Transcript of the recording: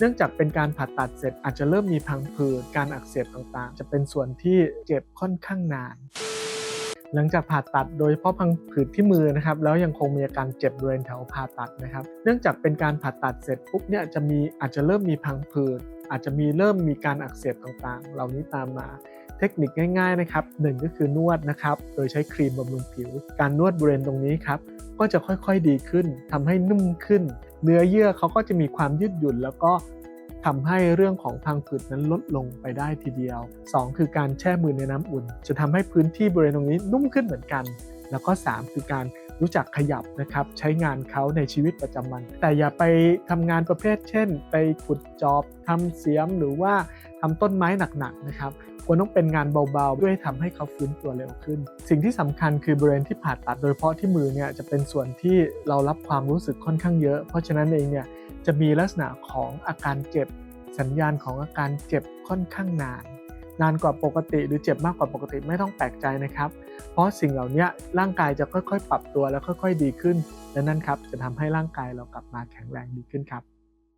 เนื่องจากเป็นการผ่าตัดเสร็จอาจจะเริ่มมีพังผืดการอักเสบต่างๆ จะเป็นส่วนที่เจ็บค่อนข้างนาน หลังจากผ่าตัดโดยเฉพาะพังผืดที่มือนะครับแล้วยังคงมีอาการเจ็บบริเวณแถวผ่าตัดนะครับ เนื่องจากเป็นการผ่าตัดเสร็จปุ๊บเนี่ยจะมีอาจจะเริ่มมีพังผืดอาจจะมีเริ่มมีการอักเสบต่างๆ เหล่านี้ตามมาเทคนิคง่ายๆนะครับหนึ่งก็คือนวดนะครับ โดยใช้ครีมบำรุงผิว การนวดบริเวณตรงนี้ครับ ก็จะค่อยๆดีขึ้นทำให้นุ่มขึ้น เนื้อเยื่อเขาก็จะมีความยืดหยุ่น แล้วก็ทำให้เรื่องของพังผืดนั้นลดลงไปได้ทีเดียว 2 คือการแช่มือในน้ำอุ่น จะทำให้พื้นที่บริเวณตรงนี้นุ่มขึ้นเหมือนกัน แล้วก็ 3 คือการ รู้จักขยับนะครับใช้งานเขาในชีวิตประจำวัน แต่อย่าไปทำงานประเภทเช่น ไปขุดจอบทำเสียมหรือว่าทำต้นไม้หนักๆนะครับควรต้องเป็นงานเบาๆ ด้วยทำให้เขาฟื้นตัวเร็วขึ้น สิ่งที่สำคัญคือบริเวณที่ผ่าตัดโดยเฉพาะที่มือเนี่ยจะเป็นส่วนที่เรารับความรู้สึกค่อนข้างเยอะ เพราะฉะนั้นเองเนี่ยจะมีลักษณะของอาการเจ็บสัญญาณของอาการเจ็บค่อนข้างนาน นานกว่าปกติหรือเจ็บมากกว่าปกติไม่ต้องแปลกใจนะครับ เพราะสิ่งเหล่านี้ร่างกายจะค่อยๆ ปรับตัวแล้วค่อย ๆ ดีขึ้น และนั่นครับจะทำให้ร่างกายเรากลับมาแข็งแรงดีขึ้นครับ